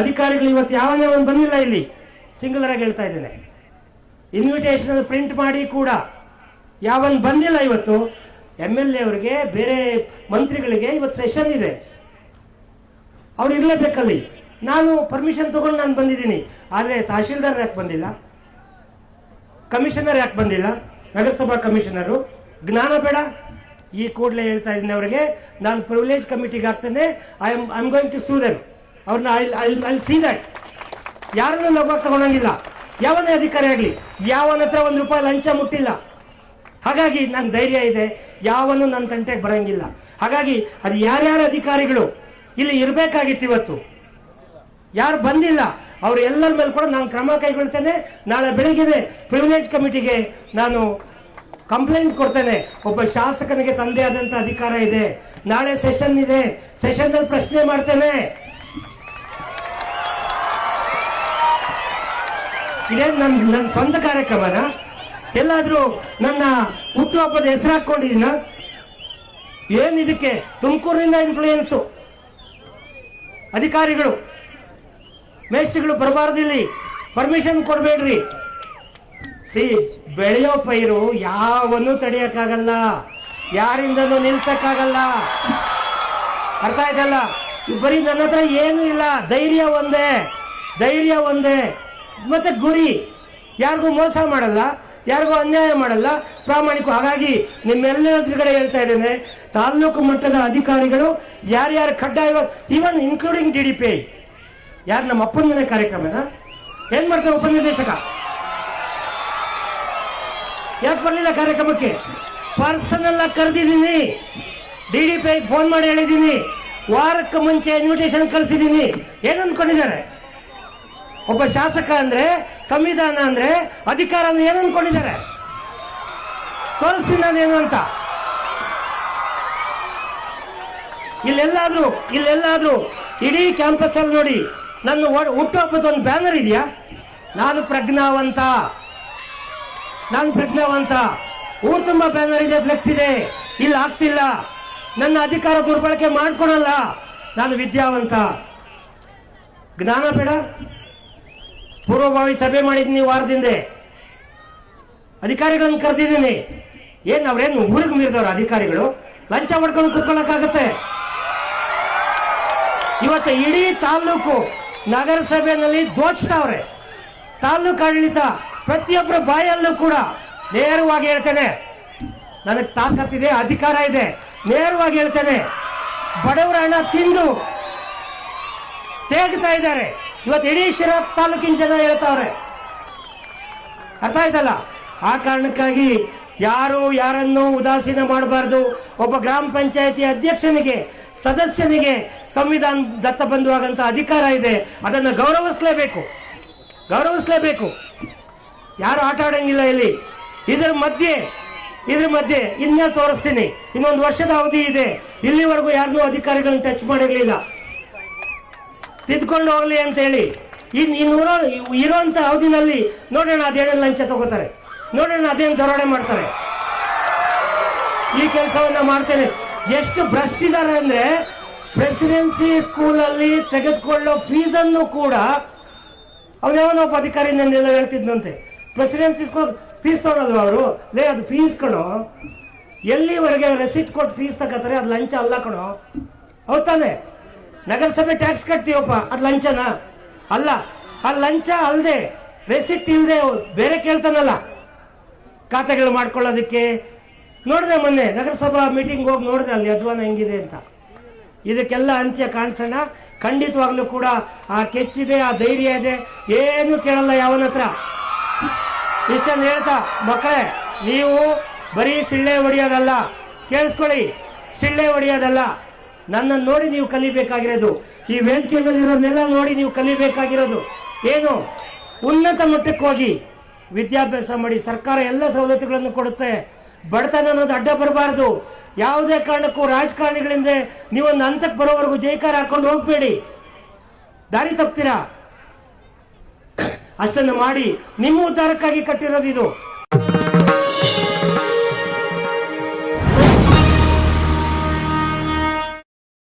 ಅಧಿಕಾರಿಗಳು ಇವತ್ತು ಯಾವನೇ ಒಂದು ಬಂದಿಲ್ಲ ಇಲ್ಲಿ? ಸಿಂಗುಲರ್ ಆಗಿ ಹೇಳ್ತಾ ಇದ್ದೇನೆ. ಇನ್ವಿಟೇಷನ್ ಪ್ರಿಂಟ್ ಮಾಡಿ ಕೂಡ. ಯಾವನ್ ಬಂದಿಲ್ಲ ಇವತ್ತು ಎಂ ಎಲ್ ಎ ಅವರಿಗೆ, ಬೇರೆ ಮಂತ್ರಿಗಳಿಗೆ ಇವತ್ತು ಸೆಷನ್ ಇದೆ. ಅವ್ರು ಇರಲೇಬೇಕಲ್ಲಿ. ನಾನು ಪರ್ಮಿಷನ್ ತಗೊಂಡು ನಾನು ಬಂದಿದ್ದೀನಿ. ಆದರೆ ತಹಶೀಲ್ದಾರ್ ಯಾಕೆ ಬಂದಿಲ್ಲ? ಕಮಿಷನರ್ ಯಾಕೆ ಬಂದಿಲ್ಲ? ನಗರಸಭಾ ಕಮಿಷನರು ಜ್ಞಾನ ಬೇಡ. ಈ ಕೂಡಲೇ ಹೇಳ್ತಾ ಇದ್ದೀನಿ ಅವರಿಗೆ, ನಾನು ಪ್ರಿವಿಲೇಜ್ ಕಮಿಟಿಗೆ ಹಾಕ್ತೇನೆ I am I am going to sue them ಅವ್ರನ್ನ ಐ ಸಿ ದಟ್ ಯಾರನ್ನೂ ಲಘುವಾಗಿ ತಗೊಳಂಗಿಲ್ಲ ಯಾವನೇ ಅಧಿಕಾರಿ ಆಗಲಿ, ಯಾವನ ಹತ್ರ ಒಂದು ರೂಪಾಯಿ ಲಂಚ ಮುಟ್ಟಿಲ್ಲ. ಹಾಗಾಗಿ ನನ್ನ ಧೈರ್ಯ ಇದೆ, ಯಾವನು ನನ್ನ ತಂಟೆಗೆ ಬರಂಗಿಲ್ಲ. ಹಾಗಾಗಿ ಅದು ಯಾರ್ಯಾರ ಅಧಿಕಾರಿಗಳು ಇಲ್ಲಿ ಇರಬೇಕಾಗಿತ್ತು ಇವತ್ತು. ಯಾರು ಬಂದಿಲ್ಲ, ಅವ್ರ ಎಲ್ಲರ ಮೇಲೆ ಕೂಡ ನಾನು ಕ್ರಮ ಕೈಗೊಳ್ತೇನೆ. ನಾಳೆ ಬೆಳಿಗ್ಗೆ ಪ್ರಿವಿಲೇಜ್ ಕಮಿಟಿಗೆ ನಾನು ಕಂಪ್ಲೇಂಟ್ ಕೊಡ್ತೇನೆ. ಒಬ್ಬ ಶಾಸಕನಿಗೆ ತಂದೆ ಆದಂತ ಅಧಿಕಾರ ಇದೆ. ನಾಳೆ ಸೆಷನ್ ಇದೆ. ಸೆಷನ್ ಅಲ್ಲಿ ಪ್ರಶ್ನೆ ಮಾಡ್ತೇನೆ. ಇದೇನು ನನ್ನ ನನ್ನ ಸ್ವಂತ ಕಾರ್ಯಕ್ರಮನ? ಎಲ್ಲಾದರೂ ನನ್ನ ಹುಟ್ಟುಹಬ್ಬದ ಹೆಸರು ಹಾಕ್ಕೊಂಡಿದ್ದೀನ? ಏನು ಇದಕ್ಕೆ? ತುಮಕೂರಿನಿಂದ ಇನ್ಫ್ಲೂಯೆನ್ಸು ಅಧಿಕಾರಿಗಳು ಮೇಸ್ಟ್ರಿಗಳು ಬರಬಾರ್ದಿಲ್ಲಿ. ಪರ್ಮಿಷನ್ ಕೊಡಬೇಡ್ರಿ. ಸಿ, ಬೆಳೆಯೋ ಪೈರು ಯಾವನ್ನೂ ತಡೆಯೋಕ್ಕಾಗಲ್ಲ. ಯಾರಿಂದನೂ ನಿಲ್ಸಕ್ಕಾಗಲ್ಲ. ಅರ್ಥ ಆಯ್ತಲ್ಲ? ಬರೀ ನನ್ನ ಹತ್ರ ಏನೂ ಇಲ್ಲ. ಧೈರ್ಯ ಒಂದೇ. ಧೈರ್ಯ ಒಂದೇ. ಮತ್ತೆ ಗುರಿ. ಯಾರಿಗೂ ಮೋಸ ಮಾಡಲ್ಲ, ಯಾರಿಗೂ ಅನ್ಯಾಯ ಮಾಡಲ್ಲ. ಪ್ರಾಮಾಣಿಕ ಹಾಗಾಗಿ ನಿಮ್ಮೆಲ್ಲರ ಕಡೆ ಹೇಳ್ತಾ ಇದ್ದೇನೆ ತಾಲ್ಲೂಕು ಮಟ್ಟದ ಅಧಿಕಾರಿಗಳು ಯಾರ್ಯಾರು ಕಡ್ಡಾಯ even including D D P I. ಯಾರು ನಮ್ಮ ಅಪ್ಪನ ಮನೆ ಕಾರ್ಯಕ್ರಮನ? ಏನ್ ಮಾಡ್ತಾರೆ ಉಪನಿರ್ದೇಶಕ? ಯಾಕೆ ಬರಲಿಲ್ಲ ಕಾರ್ಯಕ್ರಮಕ್ಕೆ? ಪರ್ಸನಲ್ ಆಗಿ ಕರೆದಿದ್ದೀನಿ. ಡಿ ಡಿ ಪಿ ಐಗೆ ಫೋನ್ ಮಾಡಿ ಹೇಳಿದ್ದೀನಿ. ವಾರಕ್ಕೆ ಮುಂಚೆ ಇನ್ವಿಟೇಷನ್ ಕಳಿಸಿದ್ದೀನಿ. ಏನು ಅನ್ಕೊಂಡಿದ್ದಾರೆ ಒಬ್ಬ ಶಾಸಕ ಅಂದ್ರೆ, ಸಂವಿಧಾನ ಅಂದ್ರೆ ಅಧಿಕಾರ ಅಂದ್ರೆ ಏನು ಅನ್ಕೊಂಡಿದ್ದಾರೆ? ತೋರಿಸ್ತೀನಿ ನಾನು ಏನು ಅಂತ. ಇಲ್ಲೆಲ್ಲಾದ್ರೂ ಇಲ್ಲೆಲ್ಲಾದ್ರೂ ಇಡೀ ಕ್ಯಾಂಪಸ್ ಅಲ್ಲಿ ನೋಡಿ, ನನ್ನ ಹುಟ್ಟುಹಬ್ಬದ ಒಂದು ಬ್ಯಾನರ್ ಇದೆಯಾ? ನಾನು ಪ್ರಜ್ಞಾವಂತ. ನಾನು ಪ್ರಜ್ಞಾವಂತ. ಊರ್ ತುಂಬಾ ಬ್ಯಾನರ್ ಇದೆ, ಫ್ಲೆಕ್ಸ್ ಇದೆ. ಇಲ್ಲಿ, ಹಾಕ್ಸಿಲ್ಲ. ನನ್ನ ಅಧಿಕಾರ ದುರ್ಬಳಕೆ ಮಾಡ್ಕೊಳಲ್ಲ. ನಾನು ವಿದ್ಯಾವಂತ. ಜ್ಞಾನ ಬೇಡ? ಪೂರ್ವಭಾವಿ ಸಭೆ ಮಾಡಿದ್ದೀನಿ ವಾರದಿಂದ. ಅಧಿಕಾರಿಗಳನ್ನು ಕರೆದಿದ್ದೀನಿ. ಏನ್ ಅವ್ರೇನು ಊರಿಗೆ ಮೀರಿದವ್ರ ಅಧಿಕಾರಿಗಳು? ಲಂಚ ಮಾಡ್ಕೊಂಡು ಕೂತ್ಕೊಳ್ಳೋಕ್ಕಾಗತ್ತೆ. ಇವತ್ತು ಇಡೀ ತಾಲೂಕು ನಗರಸಭೆಯಲ್ಲಿ ದೋಚ್ತಾವ್ರೆ. ತಾಲೂಕು ಆಡಳಿತ ಪ್ರತಿಯೊಬ್ಬರ ಬಾಯಲ್ಲೂ ಕೂಡ ನೇರವಾಗಿ ಹೇಳ್ತೇನೆ. ನನಗೆ ತಾಕತ್ತಿದೆ ಅಧಿಕಾರ ಇದೆ. ನೇರವಾಗಿ ಹೇಳ್ತೇನೆ. ಬಡವರ ಹಣ ತಿಂದು ತೇಗ್ತಾ ಇದ್ದಾರೆ. ಇವತ್ತು ಇಡೀ ಶಿರಾ ತಾಲೂಕಿನ ಜನ ಹೇಳ್ತಾವ್ರೆ. ಅರ್ಥ ಆಯ್ತಲ್ಲ? ಆ ಕಾರಣಕ್ಕಾಗಿ ಯಾರು ಯಾರನ್ನು ಉದಾಸೀನ ಮಾಡಬಾರ್ದು. ಒಬ್ಬ ಗ್ರಾಮ ಪಂಚಾಯತಿ ಅಧ್ಯಕ್ಷನಿಗೆ, ಸದಸ್ಯನಿಗೆ ಸಂವಿಧಾನ ದತ್ತ ಬಂಧುವಾಗಂತ ಅಧಿಕಾರ ಇದೆ. ಅದನ್ನು ಗೌರವಿಸಲೇಬೇಕು. ಗೌರವಿಸಲೇಬೇಕು. ಯಾರು ಆಟ ಆಡಂಗಿಲ್ಲ ಇಲ್ಲಿ? ಇದರ ಮಧ್ಯೆ, ಇದ್ರ ಮಧ್ಯೆ ಇನ್ನೇ ತೋರಿಸ್ತೀನಿ. ಇನ್ನೊಂದು ವರ್ಷದ ಅವಧಿ ಇದೆ. ಇಲ್ಲಿವರೆಗೂ ಯಾರನ್ನೂ ಅಧಿಕಾರಿಗಳನ್ನ ಟಚ್ ಮಾಡಿರ್ಲಿಲ್ಲ. ತಿದ್ಕೊಂಡು ಹೋಗ್ಲಿ ಅಂತ ಹೇಳಿ. ಇನ್ ಇನ್ನೂರ ಇರೋಂಥ ಅವಧಿನಲ್ಲಿ ನೋಡೋಣ ಅದೇನೇನು ಲಂಚ ತಗೋತಾರೆ. ನೋಡೋಣ ಅದೇನು ದರೋಡೆ ಮಾಡ್ತಾರೆ. ಈ ಕೆಲಸವನ್ನ ಮಾಡ್ತೇನೆ. ಎಷ್ಟು ಭ್ರಷ್ಟಿದ್ದಾರೆ ಅಂದ್ರೆ ಪ್ರೆಸಿಡೆನ್ಸಿ ಸ್ಕೂಲಲ್ಲಿ ತೆಗೆದುಕೊಳ್ಳೋ ಫೀಸನ್ನು ಕೂಡ ಅವನೇವನೋ ಒಬ್ಬ ಅಧಿಕಾರಿ ನನ್ನೆಲ್ಲ ಹೇಳ್ತಿದ್ನಂತೆ. ಪ್ರೆಸಿಡೆನ್ಸಿ ಸ್ಕೂಲ್ ಫೀಸ್ ತೊಗೊಳೋದು ಅವರು? ಲೇ, ಅದು ಫೀಸ್ ಕಣೋ. ಎಲ್ಲಿವರೆಗೆ ರೆಸಿಟ್ ಕೊಟ್ಟು ಫೀಸ್ ತಗೋತಾರೆ? ಅದು ಲಂಚ ಅಲ್ಲ ಕಣೋ. ಹೌದಾನೆ ನಗರಸಭೆ ಟ್ಯಾಕ್ಸ್ ಕಟ್ತೀವಪ್ಪ. ಅದು ಲಂಚನ? ಅಲ್ಲ, ಆ ಲಂಚ ಅಲ್ಲದೆ ರೆಸಿಪ್ಟ್ ಇಲ್ಲದೆ ಬೇರೆ ಕೇಳ್ತಾನಲ್ಲ. ಖಾತೆಗಳು ಮಾಡ್ಕೊಳ್ಳೋದಕ್ಕೆ. ನೋಡಿದೆ ಮೊನ್ನೆ ನಗರಸಭಾ ಮೀಟಿಂಗ್ ಹೋಗಿ ನೋಡಿದೆ ಅಲ್ಲಿ ಅಧ್ವಾನ ಹೆಂಗಿದೆ ಅಂತ. ಇದಕ್ಕೆಲ್ಲ ಅಂತ್ಯ ಕಾಣಿಸೋಣ. ಖಂಡಿತವಾಗ್ಲೂ ಕೂಡ ಆ ಕೆಚ್ಚಿದೆ, ಆ ಧೈರ್ಯ ಇದೆ. ಏನು ಕೇಳಲ್ಲ ಯಾವನ ಹತ್ರ. ಇಷ್ಟನ್ನು ಹೇಳ್ತಾ, ಮಕ್ಕಳೇ, ನೀವು ಬರೀ ಸಿಳ್ಳೆ ಹೊಡೆಯೋದಲ್ಲ. ಕೇಳಿಸ್ಕೊಳ್ಳಿ, ಸಿಳ್ಳೆ ಹೊಡೆಯೋದಲ್ಲ. ನನ್ನನ್ನು ನೋಡಿ ನೀವು ಕಲಿಬೇಕಾಗಿರೋದು. ಈ ವೇದಿಕೆಗಳಿರೋದನ್ನೆಲ್ಲ ನೋಡಿ ನೀವು ಕಲಿಬೇಕಾಗಿರೋದು. ಏನು? ಉನ್ನತ ಮಟ್ಟಕ್ಕೆ ಹೋಗಿ ವಿದ್ಯಾಭ್ಯಾಸ ಮಾಡಿ ಸರ್ಕಾರ ಎಲ್ಲ ಸವಲತ್ತುಗಳನ್ನು ಕೊಡುತ್ತೆ. ಬಡತನ ಅನ್ನೋದು ಅಡ್ಡ ಬರಬಾರ್ದು. ಯಾವುದೇ ಕಾರಣಕ್ಕೂ ರಾಜಕಾರಣಿಗಳಿಂದ ನೀವೊಂದು ಹಂತಕ್ಕೆ ಬರೋವರೆಗೂ ಜೈಕಾರ ಹಾಕೊಂಡು ಹೋಗ್ಬೇಡಿ. ದಾರಿ ತಪ್ತೀರಾ? ಅಷ್ಟನ್ನು ಮಾಡಿ ನಿಮ್ಮ ಉದ್ಧಾರಕ್ಕಾಗಿ ಕಟ್ಟಿರೋದು ಇದು.